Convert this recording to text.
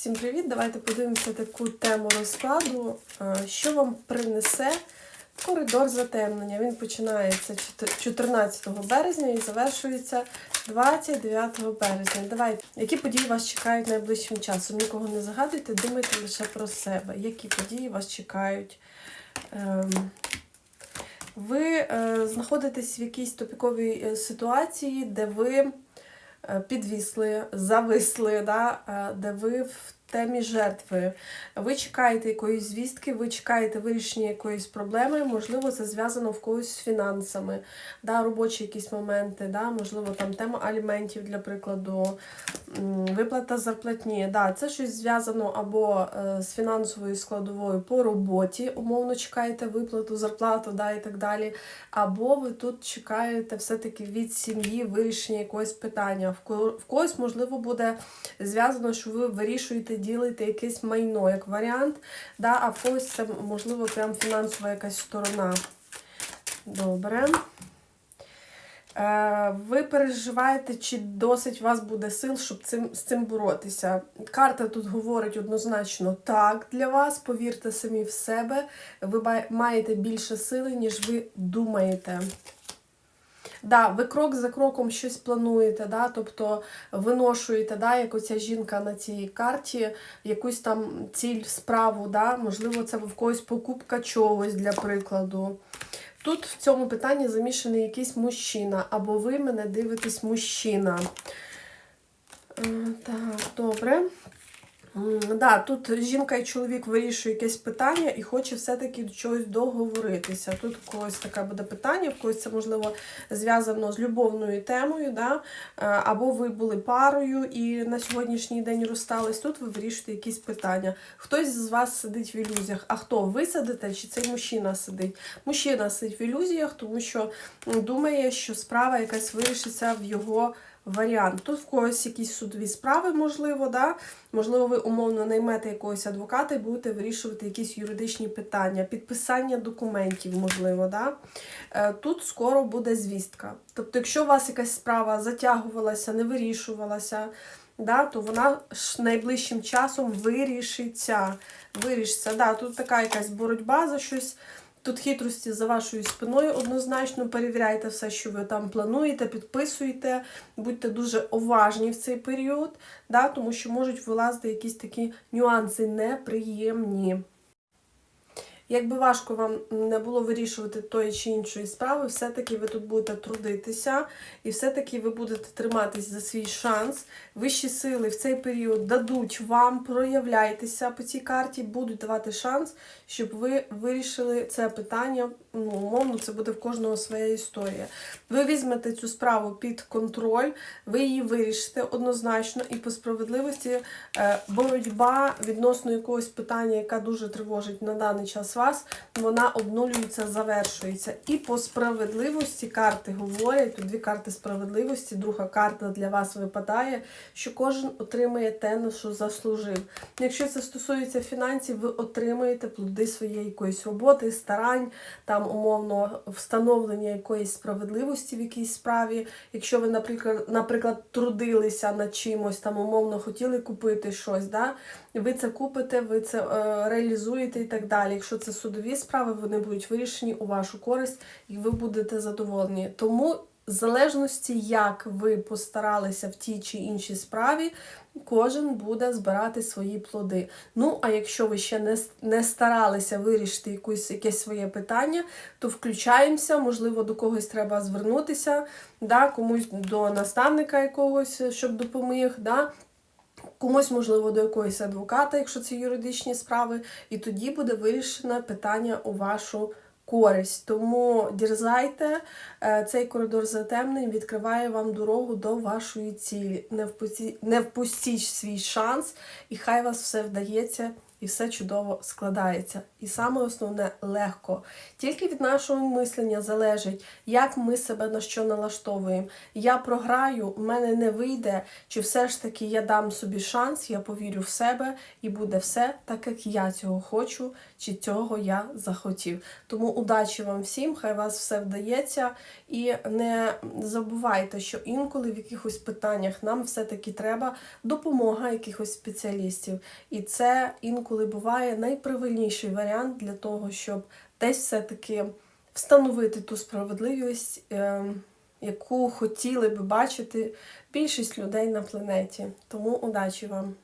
Всім привіт! Давайте подивимося таку тему розкладу, е, що вам принесе коридор затемнення. Він починається 14 березня і завершується 29 березня. Давайте, які події вас чекають найближчим часом? Нікого не загадуйте, думайте лише про себе. Які події вас чекають? Ем, Ви е, знаходитесь в якійсь топіковій е, ситуації, де ви підвісли, зависли, да? е, де ви в темі жертви. Ви чекаєте якоїсь звістки, ви чекаєте вирішення якоїсь проблеми, можливо, це зв'язано в когось з фінансами, да? робочі якісь моменти, да? можливо, там тема аліментів, для прикладу, виплата зарплатні. Да, це щось зв'язано або е, з фінансовою складовою по роботі, умовно чекаєте виплату, зарплату да, і так далі. Або ви тут чекаєте все-таки від сім'ї вирішення якогось питання. В когось, можливо, буде зв'язано, що ви вирішуєте, ділите якесь майно як варіант, да, а в когось це, можливо, прям фінансова якась сторона. Добре. Е, Ви переживаєте, чи досить у вас буде сил, щоб цим, з цим боротися. Карта тут говорить однозначно так для вас. Повірте самі в себе. Ви маєте більше сили, ніж ви думаєте. Да, ви крок за кроком щось плануєте, да, тобто виношуєте, да, як оця жінка на цій карті, якусь там ціль, справу, да, можливо, це в когось покупка чогось для прикладу. Тут в цьому питанні замішаний якийсь мужчина, або ви мене дивитесь мужчина. Е, Так, добре. Да, тут жінка і чоловік вирішує якесь питання і хоче все-таки до чогось договоритися. Тут у когось таке буде питання, в когось це можливо зв'язано з любовною темою, да? Е, або ви були парою і на сьогоднішній день розстались. Тут ви вирішуєте якісь питання. Хтось з вас сидить в ілюзіях. А хто ви сидите, чи цей мужчина сидить? Мужчина сидить в ілюзіях, тому що думає, що справа якась вирішиться в його варіант. Тут в когось якісь судові справи, можливо, да? можливо, ви умовно наймете якогось адвоката і будете вирішувати якісь юридичні питання, підписання документів, можливо. Да? Е, Тут скоро буде звістка. Тобто, якщо у вас якась справа затягувалася, не вирішувалася, да, то вона ж найближчим часом вирішиться. Вирішиться. Да, тут така якась боротьба за щось. Тут хитрості за вашою спиною однозначно перевіряйте все, що ви там плануєте, підписуєте, будьте дуже уважні в цей період, да, тому що можуть вилазити якісь такі нюанси неприємні. Якби важко вам не було вирішувати тої чи іншої справи, все-таки ви тут будете трудитися, і все-таки ви будете триматись за свій шанс. Вищі сили в цей період дадуть вам, проявляйтеся по цій карті, будуть давати шанс, щоб ви вирішили це питання. Ну, умовно, це буде в кожного своя історія. Ви візьмете цю справу під контроль, ви її вирішите однозначно, і по справедливості е, боротьба відносно якогось питання, яка дуже тривожить на даний час вас, вона обнулюється, завершується. І по справедливості карти говорять, тут дві карти справедливості, друга карта для вас випадає, що кожен отримає те, на що заслужив. Якщо це стосується фінансів, ви отримаєте плоди своєї якоїсь роботи, старань, там умовно встановлення якоїсь справедливості в якійсь справі. Якщо ви, наприклад, наприклад, трудилися над чимось, там умовно хотіли купити щось, да? ви це купите, ви це е, реалізуєте і так далі. Якщо це судові справи, вони будуть вирішені у вашу користь і ви будете задоволені. Тому в залежності, як ви постаралися в тій чи іншій справі, кожен буде збирати свої плоди. Ну, а якщо ви ще не, не старалися вирішити якусь, якесь своє питання, то включаємося, можливо, до когось треба звернутися, да, комусь до наставника якогось, щоб допоміг. Да, Комусь, можливо, до якогось адвоката, якщо це юридичні справи, і тоді буде вирішено питання у вашу користь. Тому дерзайте, Е, цей коридор затемнень відкриває вам дорогу до вашої цілі. Не впустіть, не впустіть свій шанс, і хай вас все вдається і все чудово складається. І саме основне легко. Тільки від нашого мислення залежить, як ми себе на що налаштовуємо. Я програю, в мене не вийде, чи все ж таки я дам собі шанс, я повірю в себе і буде все так, як я цього хочу, чи цього я захотів. Тому удачі вам всім, хай вас все вдається. І не забувайте, що інколи в якихось питаннях нам все-таки треба допомога якихось спеціалістів. І це інколи буває найправильніший варіант для того, щоб десь все-таки встановити ту справедливість, е, яку хотіли би бачити більшість людей на планеті. Тому удачі вам!